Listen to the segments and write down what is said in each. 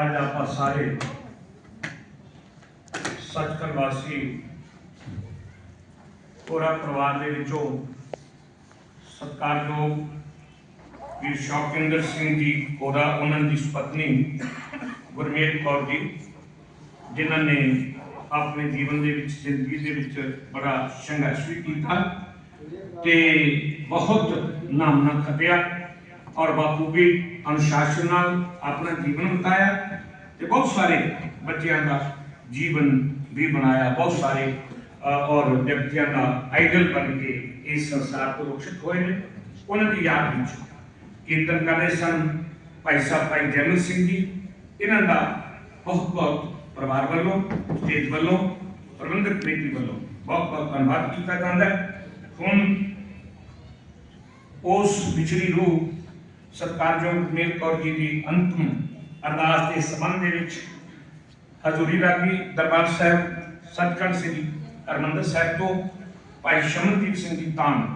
ਅੱਜ ਆਪਾਂ ਸਾਰੇ ਸੱਚਖੰਡ ਵਾਸੀ ਪੂਰਾ ਪਰਿਵਾਰ ਦੇ ਵਿੱਚੋਂ ਸਤਿਕਾਰਯੋਗ ਵੀਰ ਸ਼ੌਕਿੰਦਰ ਸਿੰਘ ਜੀ ਕੋਰਾ ਉਹਨਾਂ ਦੀ ਸੁਪਤਨੀ ਗੁਰਮੇਲ ਕੌਰ ਜੀ, ਜਿਨ੍ਹਾਂ ਨੇ ਆਪਣੇ ਜੀਵਨ ਦੇ ਵਿੱਚ, ਜ਼ਿੰਦਗੀ ਦੇ ਵਿੱਚ ਬੜਾ ਸੰਘਰਸ਼ ਵੀ ਕੀਤਾ ਤੇ ਬਹੁਤ ਨਾਮਨਾ ਖੱਟਿਆ। ਔਰ ਬਾਖੂਬੀ ਅਨੁਸ਼ਾਸਨ ਨਾਲ ਆਪਣਾ ਜੀਵਨ ਬਿਤਾਇਆ ਤੇ ਬਹੁਤ ਸਾਰੇ ਬੱਚਿਆਂ ਦਾ ਜੀਵਨ ਵੀ ਬਣਾਇਆ, ਬਹੁਤ ਸਾਰੇ ਔਰ ਵਿਅਕਤੀਆਂ ਦਾ ਆਈਡਲ ਬਣ ਕੇ ਇਸ ਸੰਸਾਰ ਤੋਂ ਰੁਖਸ਼ਿਤ ਹੋਏ ਨੇ। ਉਹਨਾਂ ਦੀ ਯਾਦ ਵਿੱਚ ਕੀਰਤਨ ਕਰ ਰਹੇ ਸਨ ਭਾਈ ਸਾਹਿਬ, ਭਾਈ ਜੈਮਲ ਸਿੰਘ ਜੀ। ਇਹਨਾਂ ਦਾ ਬਹੁਤ ਬਹੁਤ ਪਰਿਵਾਰ ਵੱਲੋਂ, ਸਟੇਜ ਵੱਲੋਂ, ਪ੍ਰਬੰਧਕ ਕਮੇਟੀ ਵੱਲੋਂ ਬਹੁਤ ਬਹੁਤ ਧੰਨਵਾਦ ਕੀਤਾ ਜਾਂਦਾ ਹੈ। ਹੁਣ ਉਸ ਵਿਚਰੀ ਰੂਹ ਸਤਿਕਾਰਯੋਗ ਮੇਲ ਕੌਰ ਜੀ ਦੀ ਅੰਤਮ ਅਰਦਾਸ ਦੇ ਸੰਬੰਧ ਦੇ ਵਿੱਚ ਹਜ਼ੂਰੀ ਰਾਗੀ ਦਰਬਾਰ ਸਾਹਿਬ ਸਤਿਗੁਰ ਸ੍ਰੀ ਹਰਿਮੰਦਰ ਸਾਹਿਬ ਤੋਂ ਭਾਈ ਸ਼ਮਨਦੀਪ ਸਿੰਘ ਜੀ ਤਾਨ।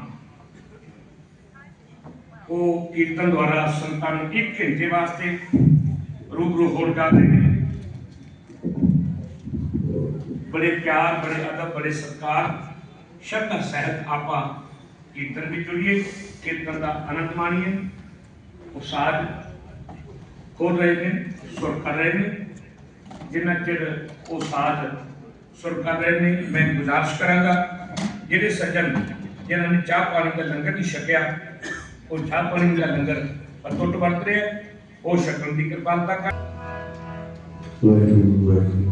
ਉਹ ਕੀਰਤਨ ਦੁਆਰਾ ਸੰਤਾਂ ਨੂੰ ਇੱਕ ਘੰਟੇ ਵਾਸਤੇ ਰੂਬਰੂ ਹੋਣ ਕਰਦੇ ਨੇ। ਬੜੇ ਪਿਆਰ, ਬੜੇ ਅਦਬ, ਬੜੇ ਸਤਿਕਾਰ ਸ਼ਬਦ ਸਹਿਤ ਆਪਾਂ ਕੀਰਤਨ ਵਿੱਚ ਜੁੜੀਏ, ਕੀਰਤਨ ਦਾ ਆਨੰਦ ਮਾਣੀਏ। ਉਹ ਸਾਜ ਖੋਲ ਰਹੇ ਨੇ ਸੁਰ ਕਰ ਰਹੇ ਨੇ। ਜਿੰਨਾ ਚਿਰ ਉਹ ਸਾਜ ਸੁਰ ਕਰ ਰਹੇ ਨੇ, ਮੈਂ ਗੁਜ਼ਾਰਿਸ਼ ਕਰਾਂਗਾ, ਜਿਹੜੇ ਸੱਜਣ ਜਿਨ੍ਹਾਂ ਨੇ ਚਾਹ ਪਾਣੀ ਦਾ ਲੰਗਰ ਨਹੀਂ ਛਕਿਆ, ਉਹ ਚਾਹ ਪਾਣੀ ਦਾ ਲੰਗਰ ਅਤੁੱਟ ਵਰਤ ਰਿਹਾ ਉਹ ਛਕਣ ਦੀ ਕਿਰਪਾਲਤਾ ਕਰ ਵਾਹਿਗੁਰੂ ਵਾਹਿਗੁਰੂ।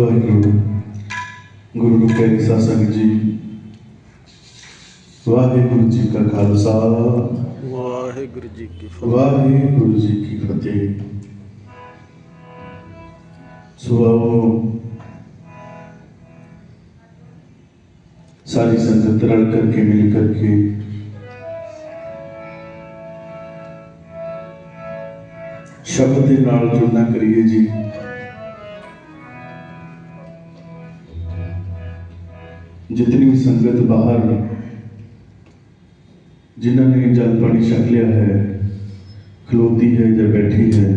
ਵਾਹਿਗੁਰੂ ਗੁਰੂ ਸਾਧ ਸੰਗਤ ਜੀ ਵਾਹਿਗੁਰੂ ਜੀ ਕਾ ਖਾਲਸਾ ਵਾਹਿਗੁਰੂ ਜੀ ਕੀ ਫਤਿਹ ਵਾਹਿਗੁਰੂ ਜੀ ਕੀ ਫਤਿਹ ਸੋ ਆਓ ਸਾਰੀ ਸੰਗਤ ਰਲ ਕਰਕੇ ਮਿਲ ਕਰਕੇ ਸ਼ਬਦ ਦੇ ਨਾਲ ਜੁੜਨਾ ਕਰੀਏ ਜੀ ਜਿਤਨੀ ਵੀ ਸੰਗਤ ਬਾਹਰ ਜਿਨ੍ਹਾਂ ਨੇ ਜਲ ਪਾਣੀ ਛਕ ਲਿਆ ਹੈ, ਖਲੋਤੀ ਹੈ ਜਾਂ ਬੈਠੀ ਹੈ,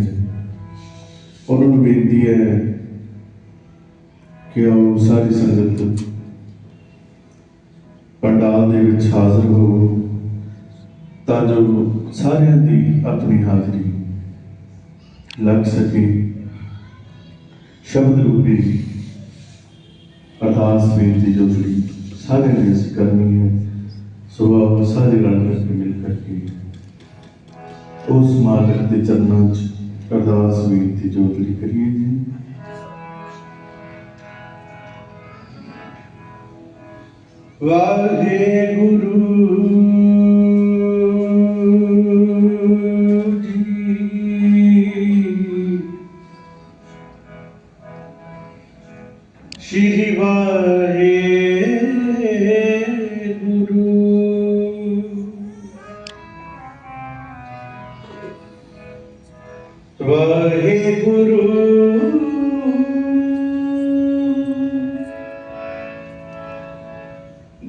ਉਹਨਾਂ ਨੂੰ ਬੇਨਤੀ ਹੈ ਕਿ ਆਓ ਸਾਰੀ ਸੰਗਤ ਪੰਡਾਲ ਦੇ ਵਿੱਚ ਹਾਜ਼ਰ ਹੋ, ਤਾਂ ਜੋ ਸਾਰਿਆਂ ਦੀ ਆਪਣੀ ਹਾਜ਼ਰੀ ਲੱਗ ਸਕੇ। ਸ਼ਬਦ ਰੂਪੀ ਅਰਦਾਸ, ਬੇਨਤੀ ਜੋ ਜਿਹੜੀ ਸਾਰਿਆਂ ਨੇ ਅਸੀਂ ਕਰਨੀ ਹੈ। ਸੋ ਆਓ ਸਾਰੇ ਰਲ ਕਰਕੇ ਮਿਲ ਕਰਕੇ। ਉਸ ਮਾਲਕ ਦੇ ਚਰਨਾਂ 'ਚ ਅਰਦਾਸ ਬੇਨਤੀ ਜੋ ਕਰੀਏ ਜੀ। ਵਾਹਿਗੁਰੂ।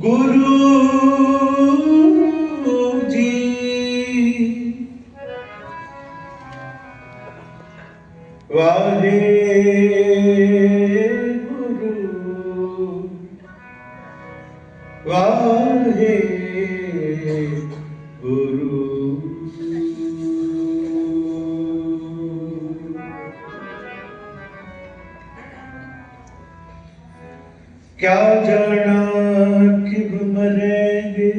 ਗੁਰੂ ਜੀ। ਵਾਹਿਗੁਰੂ। ਵਾਹਿਗੁਰੂ ਜਾਣਾ مریں گے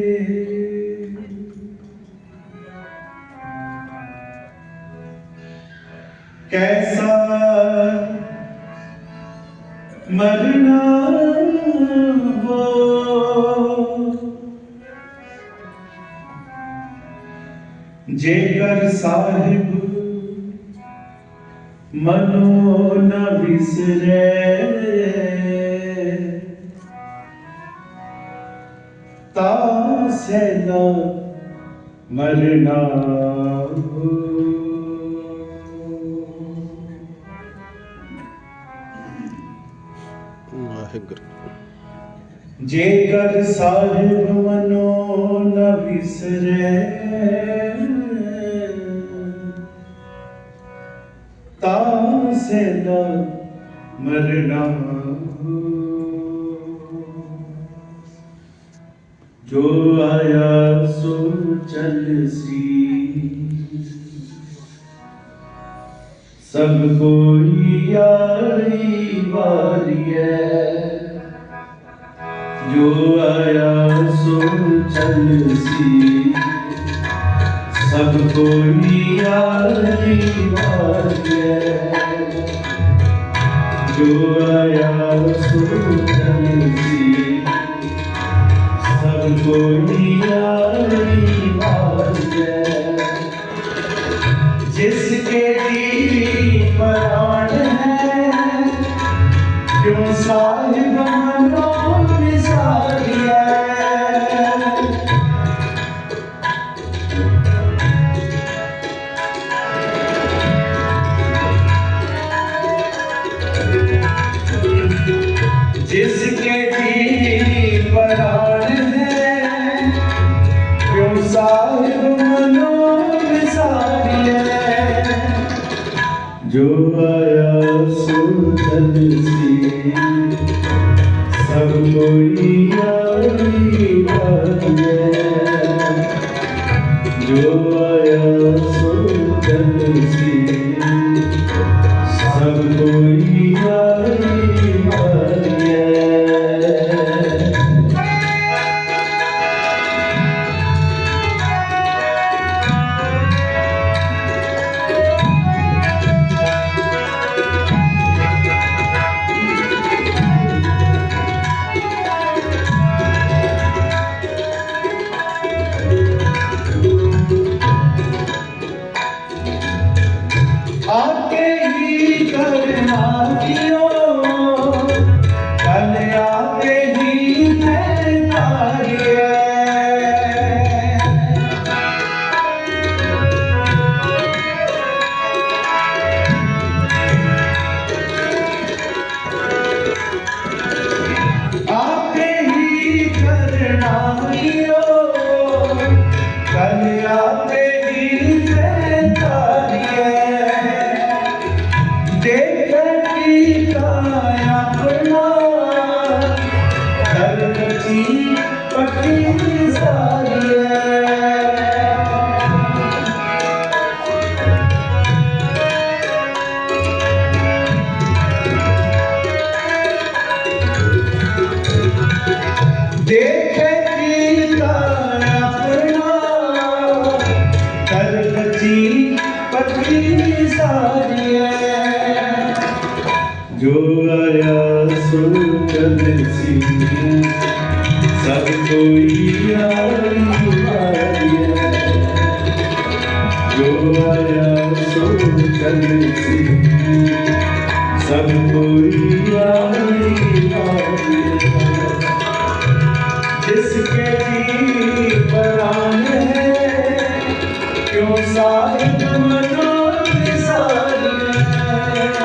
کیسا مرنا وہ جے کر صاحب منو نہ بسرے ਤਾ ਸੈਨਾ ਮਰਨਾ ਵਾਹਿਗੁਰੂ। ਜੇਕਰ ਸਾਹਿਬ ਮਨੋ ਨ ਵਿਸਰੇ ਤਾਂ ਸੈਨਾ ਮਰਨਾ ਜੋ ਆਇਆ ਸੋ ਚਲ ਸੀ। ਸਭ ਕੋਈ ਯਾਰੀ ਵਾਰੀਐ। ਜੋ ਆਇਆ ਸੋ ਚਲ ਸੀ। ਸਭ ਕੋਈ ਆਈ ਵਾਰਿਐ। ਜੋ ਆਇਆ ਸੋ ਚਲ جس کے دیوی صاحب منو जो आया चल सी ਸੀ ਸਭ ਕੋਈ ਯਾਰੀ ਵਾਰਿਆ ਜੋ ਆਇਆ ਸੋ ਚੱਲੇ ਸੀ ਸਭ ਕੋਈ ਯਾਰੀ ਵਾਰਿਆ ਜਿਸ ਕੇ ਜੀ ਪਰਾਨ ਹੈ ਕਿਉਂ ਸਾਹਿਬ ਮਨੋ ਨਿਸਾਰ ਹੈ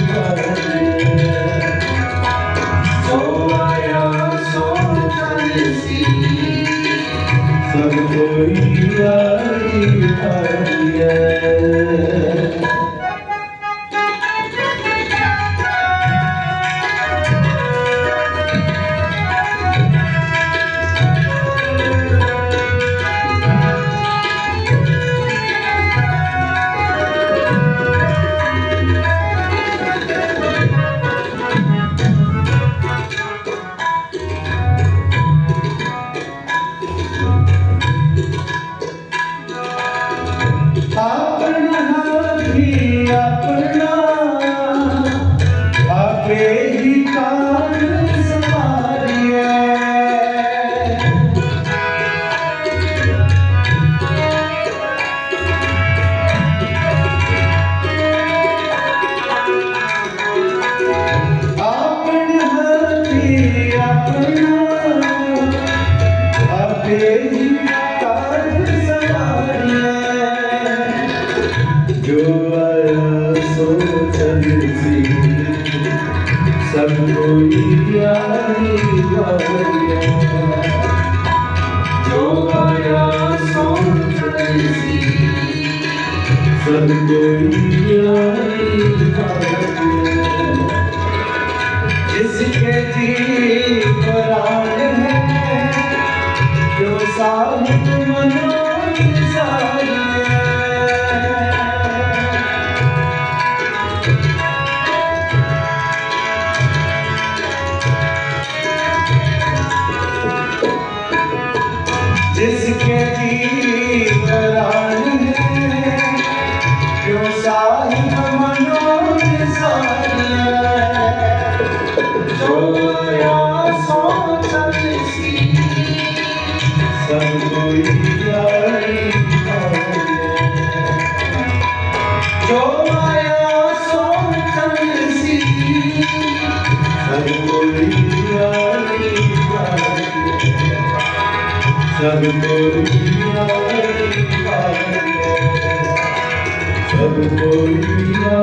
হবে Sunday. सब कोई आई भाग्य सब कोई